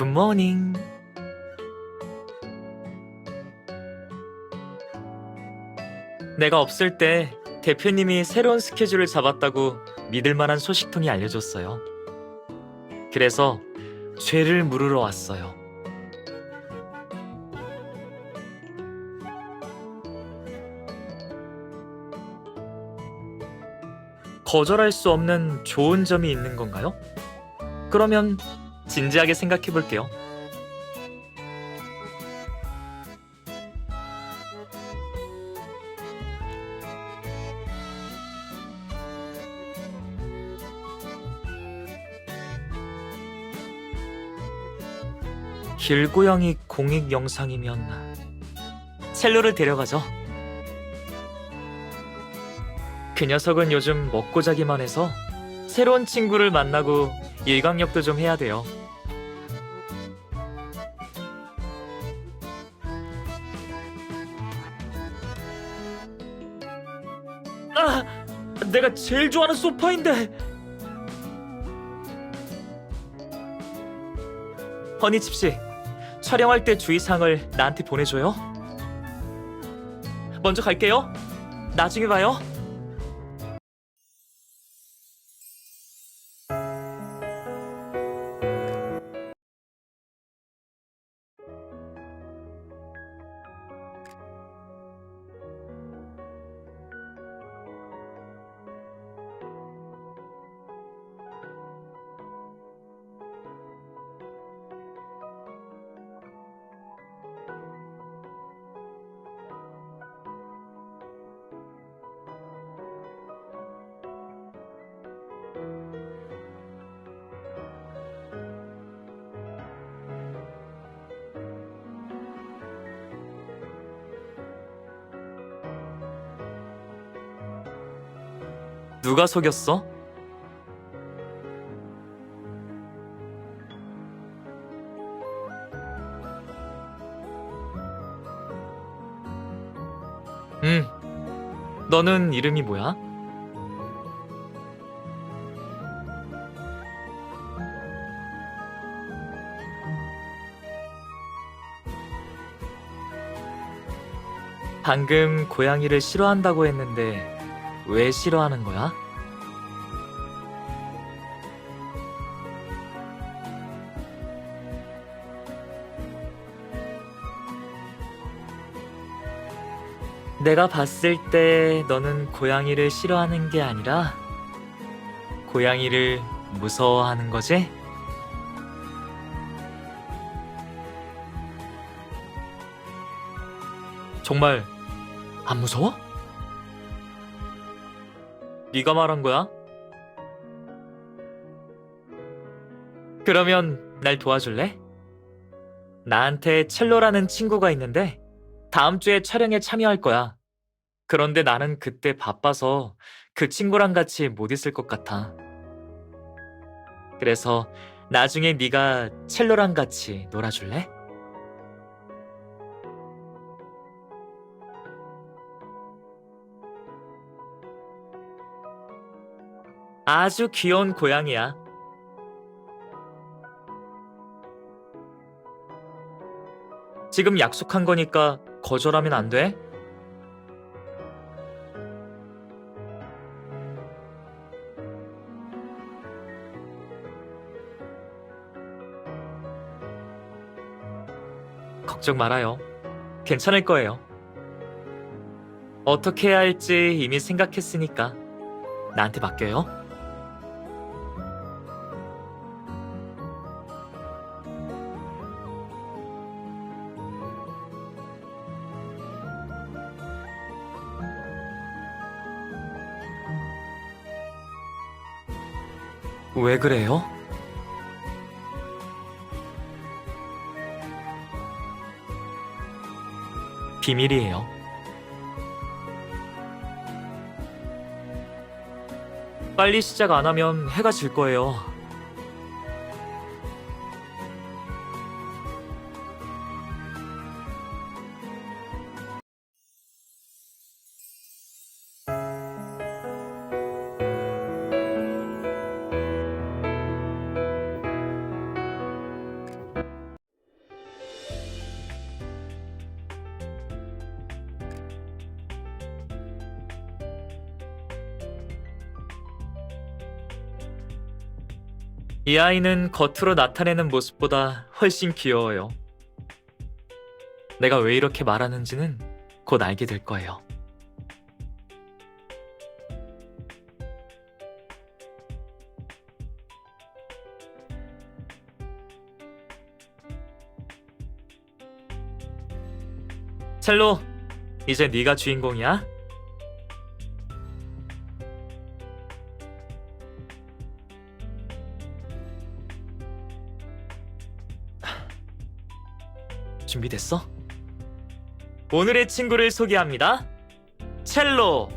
굿모닝. 내가 없을 때 대표님이 새로운 스케줄을 잡았다고 믿을 만한 소식통이 알려줬어요. 그래서 죄를 물으러 왔어요. 거절할 수 없는 좋은 점이 있는 건가요? 그러면 진지하게 생각해 볼게요. 길고양이 공익 영상이면 첼로를 데려가죠. 그 녀석은 요즘 먹고 자기만 해서 새로운 친구를 만나고 일광욕도 좀 해야 돼요. 내가 제일 좋아하는 소파인데! 허니칩 씨, 촬영할 때 주의사항을 나한테 보내줘요. 먼저 갈게요. 나중에 봐요. 누가 속였어? 응. 너는 이름이 뭐야? 방금 고양이를 싫어한다고 했는데 왜 싫어하는 거야? 내가 봤을 때 너는 고양이를 싫어하는 게 아니라 고양이를 무서워하는 거지? 정말 안 무서워? 네가 말한 거야? 그러면 날 도와줄래? 나한테 첼로라는 친구가 있는데 다음 주에 촬영에 참여할 거야. 그런데 나는 그때 바빠서 그 친구랑 같이 못 있을 것 같아. 그래서 나중에 네가 첼로랑 같이 놀아줄래? 아주 귀여운 고양이야. 지금 약속한 거니까 거절하면 안 돼? 걱정 말아요. 괜찮을 거예요. 어떻게 해야 할지 이미 생각했으니까 나한테 맡겨요. 왜 그래요? 비밀이에요. 빨리 시작 안 하면 해가 질 거예요. 이 아이는 겉으로 나타내는 모습보다 훨씬 귀여워요. 내가 왜 이렇게 말하는지는 곧 알게 될 거예요. 첼로, 이제 네가 주인공이야. 준비됐어? 오늘의 친구를 소개합니다. 첼로.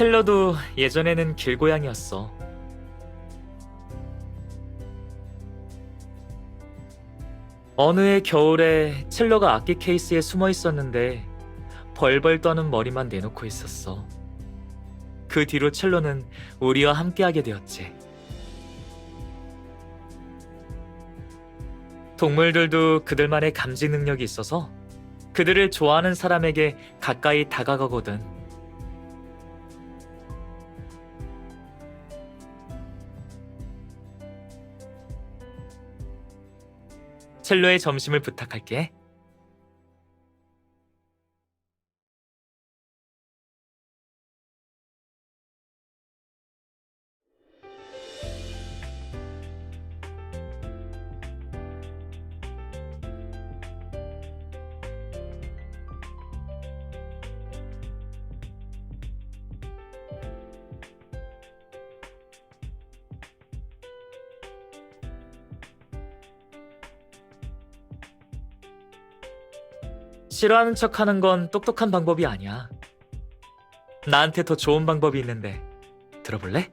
첼로도 예전에는 길고양이였어. 어느 해 겨울에 첼로가 악기 케이스에 숨어 있었는데 벌벌 떠는 머리만 내놓고 있었어. 그 뒤로 첼로는 우리와 함께하게 되었지. 동물들도 그들만의 감지 능력이 있어서 그들을 좋아하는 사람에게 가까이 다가가거든. 첼로의 점심을 부탁할게. 싫어하는 척 하는 건 똑똑한 방법이 아니야. 나한테 더 좋은 방법이 있는데 들어볼래?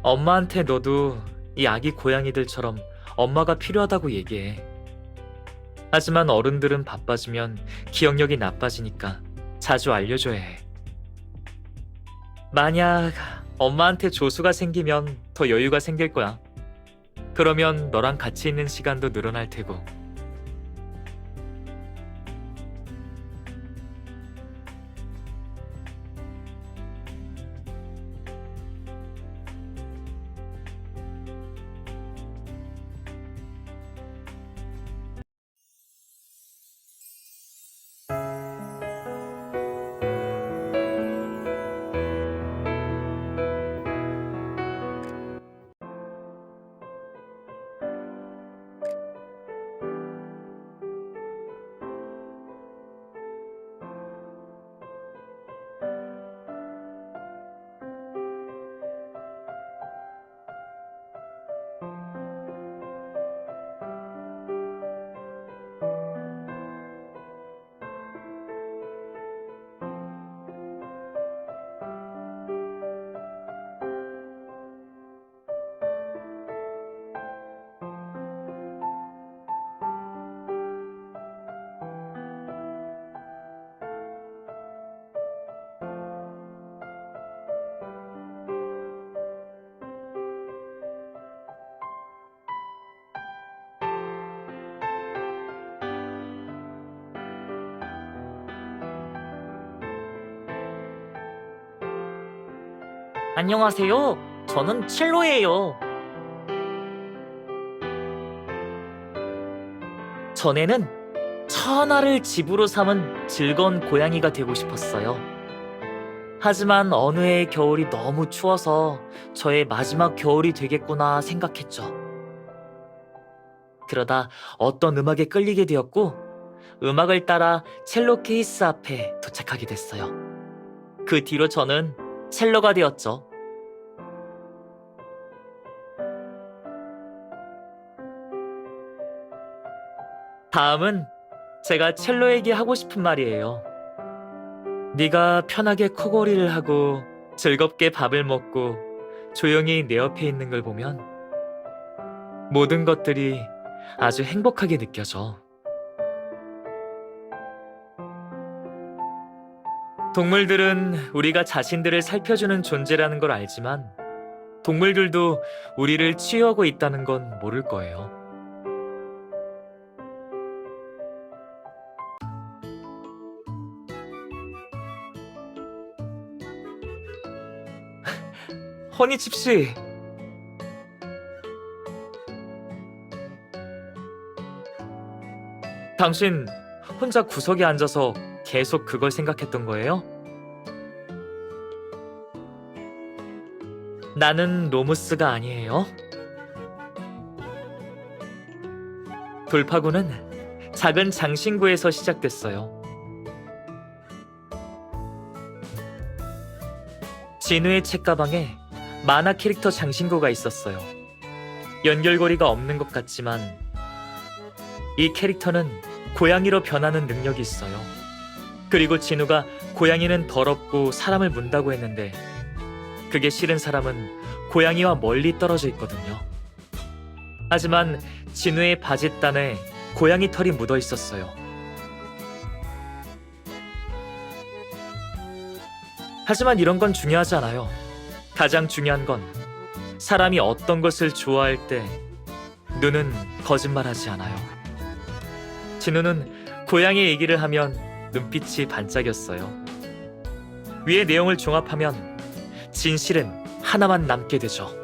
엄마한테 너도 이 아기 고양이들처럼 엄마가 필요하다고 얘기해. 하지만 어른들은 바빠지면 기억력이 나빠지니까 자주 알려줘야 해. 만약 엄마한테 조수가 생기면 더 여유가 생길 거야. 그러면 너랑 같이 있는 시간도 늘어날 테고. 안녕하세요. 저는 첼로예요. 전에는 천하를 집으로 삼은 즐거운 고양이가 되고 싶었어요. 하지만 어느 해의 겨울이 너무 추워서 저의 마지막 겨울이 되겠구나 생각했죠. 그러다 어떤 음악에 끌리게 되었고, 음악을 따라 첼로 케이스 앞에 도착하게 됐어요. 그 뒤로 저는 첼로가 되었죠. 다음은 제가 첼로에게 하고 싶은 말이에요. 네가 편하게 코골이를 하고 즐겁게 밥을 먹고 조용히 내 옆에 있는 걸 보면 모든 것들이 아주 행복하게 느껴져. 동물들은 우리가 자신들을 살펴주는 존재라는 걸 알지만 동물들도 우리를 치유하고 있다는 건 모를 거예요. 허니칩 씨. 당신 혼자 구석에 앉아서 계속 그걸 생각했던 거예요? 나는 로무스가 아니에요. 돌파구는 작은 장신구에서 시작됐어요. 진우의 책가방에 만화 캐릭터 장신구가 있었어요. 연결고리가 없는 것 같지만 이 캐릭터는 고양이로 변하는 능력이 있어요. 그리고 진우가 고양이는 더럽고 사람을 문다고 했는데 그게 싫은 사람은 고양이와 멀리 떨어져 있거든요. 하지만 진우의 바짓단에 고양이 털이 묻어 있었어요. 하지만 이런 건 중요하지 않아요. 가장 중요한 건 사람이 어떤 것을 좋아할 때 눈은 거짓말하지 않아요. 진우는 고양이 얘기를 하면 눈빛이 반짝였어요. 위의 내용을 종합하면 진실은 하나만 남게 되죠.